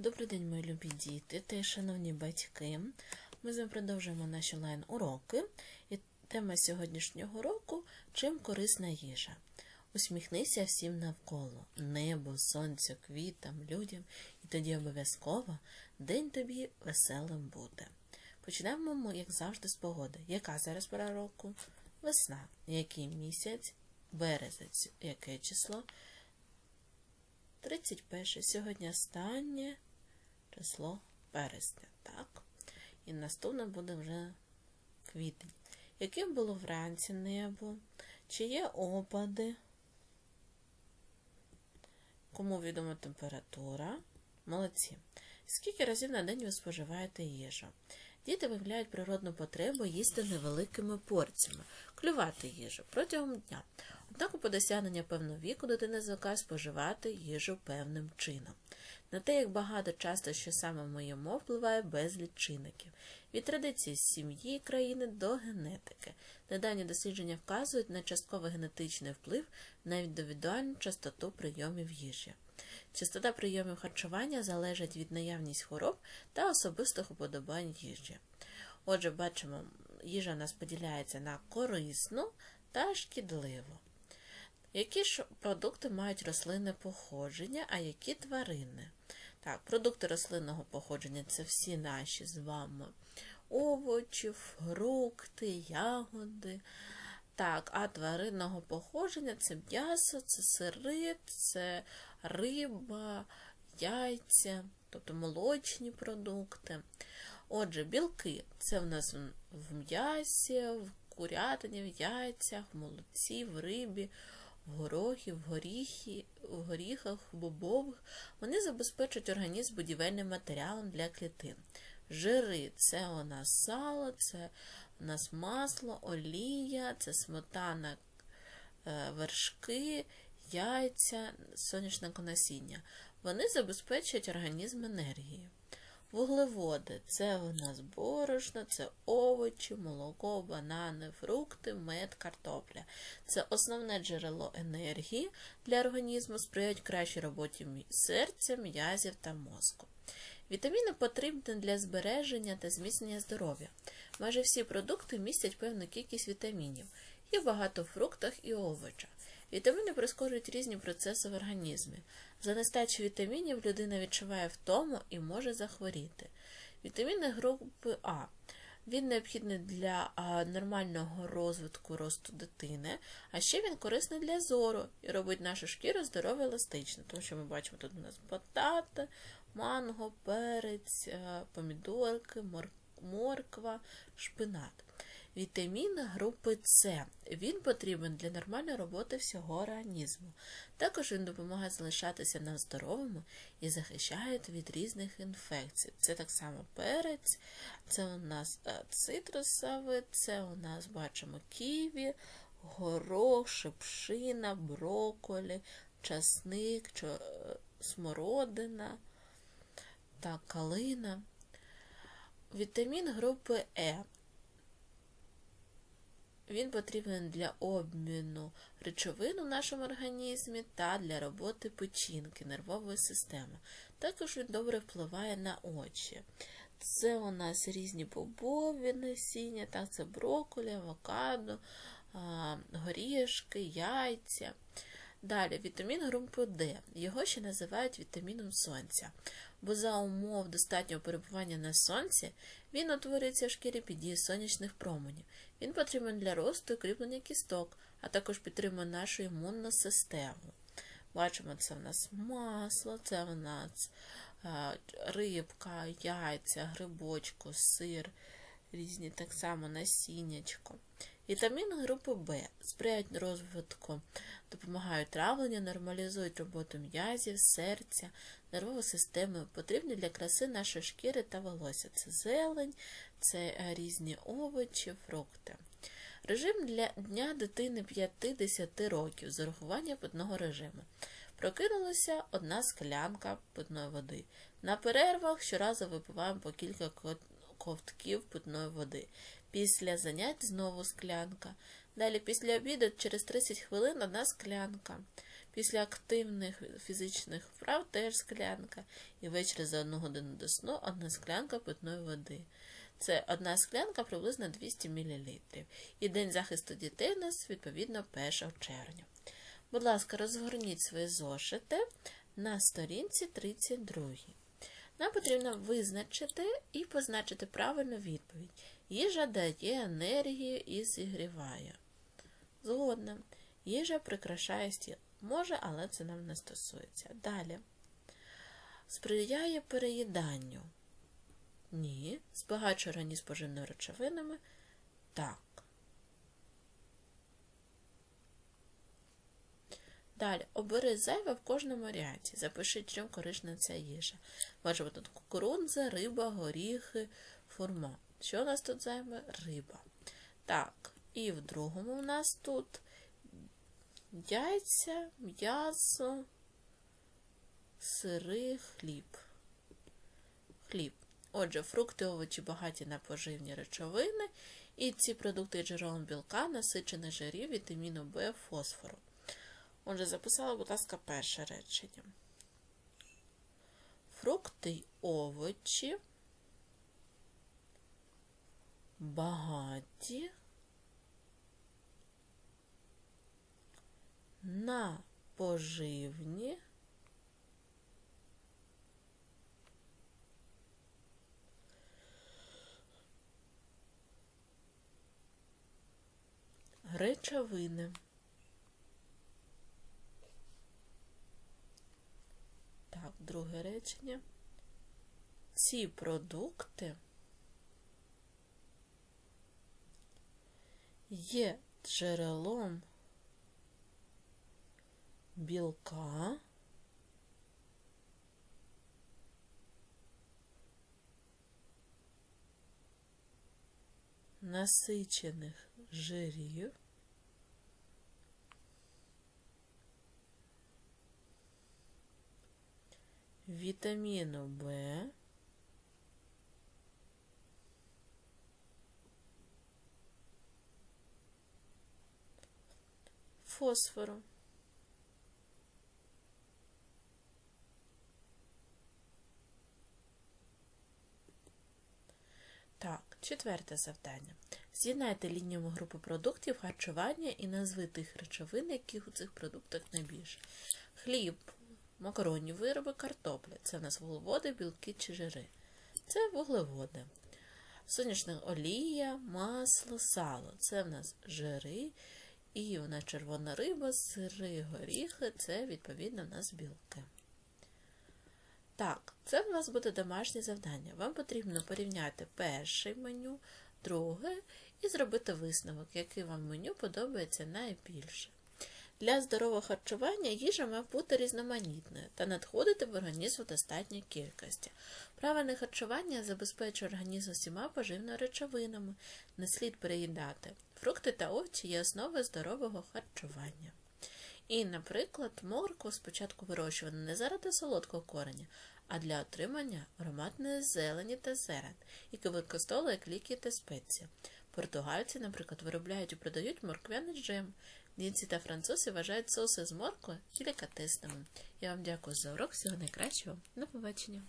Добрий день, мої любі діти та шановні батьки. Ми з вами продовжуємо наші лайн-уроки. І тема сьогоднішнього року чим корисна їжа. Усміхнися всім навколо небу, сонцю, квітам, людям, і тоді обов'язково день тобі веселим буде. Почнемо ми, як завжди, з погоди. Яка зараз пора року? Весна. Який місяць? Березень. Яке число? 31. Сьогодні останнє число березня, так? І наступне буде вже квітень. Яким було вранці небо? Чи є опади? Кому відома температура? Молодці. Скільки разів на день ви споживаєте їжу? Діти виявляють природну потребу їсти невеликими порціями, клювати їжу протягом дня. Однак по досягнення певного віку дитина звикає споживати їжу певним чином. На те, як багато часто, що саме ми їмо, впливає безліч чинників. Від традиції з сім'ї країни до генетики. Недавні дослідження вказують на частковий генетичний вплив на індивідуальну частоту прийомів їжі. Частота прийомів харчування залежить від наявність хвороб та особистих уподобань їжі. Отже, бачимо, їжа у нас поділяється на корисну та шкідливу. Які ж продукти мають рослинне походження, а які тварини? Так, продукти рослинного походження це всі наші з вами овочі, фрукти, ягоди. Так, а тваринного походження це м'ясо, це сири, це риба, яйця, тобто молочні продукти. Отже, білки це в нас в м'ясі, в курятині, в яйцях, в молоці, в рибі, в горохі, в горіхі, в горіхах, в бобових. Вони забезпечують організм будівельним матеріалом для клітин. Жири це у нас сало, це у нас масло, олія, це сметана, е, вершки, яйця, сонячне насіння. Вони забезпечують організм енергією. Вуглеводи це у нас борошно, це овочі, молоко, банани, фрукти, мед, картопля. Це основне джерело енергії для організму, сприяють кращій роботі серця, м'язів та мозку. Вітаміни потрібні для збереження та зміцнення здоров'я. Майже всі продукти містять певну кількість вітамінів, і багато в фруктах і овочах. Вітаміни прискорюють різні процеси в організмі. За нестачу вітамінів людина відчуває втому і може захворіти. Вітаміни групи А. Він необхідний для нормального розвитку росту дитини, а ще він корисний для зору і робить нашу шкіру здорову і еластичну. Тому що ми бачимо, тут у нас батата, манго, перець, помідорки, морква, шпинат. Вітамін групи С. Він потрібен для нормальної роботи всього організму. Також він допомагає залишатися на здоровому і захищає від різних інфекцій. Це так само перець, це у нас цитрусовий, це у нас бачимо ківі, горох, шипшина, брокколі, часник, смородина та калина. Вітамін групи Е. Він потрібен для обміну речовин у нашому організмі та для роботи печінки, нервової системи. Також він добре впливає на очі. Це у нас різні бобові насіння, так, це брокколі, авокадо, горішки, яйця. Далі вітамін групи Д. Його ще називають вітаміном сонця, бо за умов достатнього перебування на сонці він утворюється в шкірі під дією сонячних променів. Він потрібен для росту і кріплення кісток, а також підтримує нашу імунну систему. Бачимо, це в нас масло, це в нас рибка, яйця, грибочко, сир, різні так само насіннячко. Вітаміни групи В сприяють розвитку, допомагають травленню, нормалізують роботу м'язів, серця, нервової системи, потрібні для краси нашої шкіри та волосся. Це зелень, це різні овочі, фрукти. Режим для дня дитини 5-10 років з урахування питного режиму. Прокинулася одна склянка питної води. На перервах щоразу випиваємо по кілька ковтків питної води. Після занять знову склянка. Далі після обіду через 30 хвилин одна склянка. Після активних фізичних вправ теж склянка. І ввечері за одну годину до сну одна склянка питної води. Це одна склянка приблизно 200 мл. І День захисту дітей у нас, відповідно, 1 червня. Будь ласка, розгорніть свої зошити на сторінці 32. Нам потрібно визначити і позначити правильну відповідь. Їжа дає енергію і зігріває. Згодна. Їжа прикрашає стіл. Може, але це нам не стосується. Далі. Сприяє переїданню. Ні. Збагачує організм поживними речовинами. Так. Далі, обери зайве в кожному ряді. Запиши, чим корисна ця їжа. Може тут кукурудза, риба, горіхи, фурма. Що у нас тут зайве? Риба. Так, і в другому у нас тут яйця, м'ясо, сири, хліб. Хліб. Отже, фрукти, овочі багаті на поживні речовини, і ці продукти джерелом білка, насичених жирів, вітаміну В, фосфору. Отже, записала, будь ласка, перше речення. Фрукти й овочі багаті на поживні речовини. Так, друге речення. Ці продукти є джерелом білка, насичених жирів, вітаміну В, фосфору. Так, четверте завдання. З'єднайте лінієву групу продуктів харчування і назви тих речовин, яких у цих продуктах найбільше. Хліб, макаронні вироби, картопля. Це в нас вуглеводи, білки чи жири. Це вуглеводи. Соняшна олія, масло, сало. Це в нас жири. І вона червона риба, сири, горіхи це, відповідно, в нас білки. Так, це в нас буде домашнє завдання. Вам потрібно порівняти перше меню, друге і зробити висновок, який вам меню подобається найбільше. Для здорового харчування їжа має бути різноманітною та надходити в організм у достатній кількості. Правильне харчування забезпечує організм усіма поживними речовинами, не слід переїдати. Фрукти та овочі є основою здорового харчування. І, наприклад, морква спочатку вирощувана не заради солодкого кореня, а для отримання ароматної зелені та зерен, які використовували як ліки та спеції. Португальці, наприклад, виробляють і продають морквяний джем. Німці та французи вважають соуси з моркви делікатесними. Я вам дякую за урок. Всього найкращого. До побачення.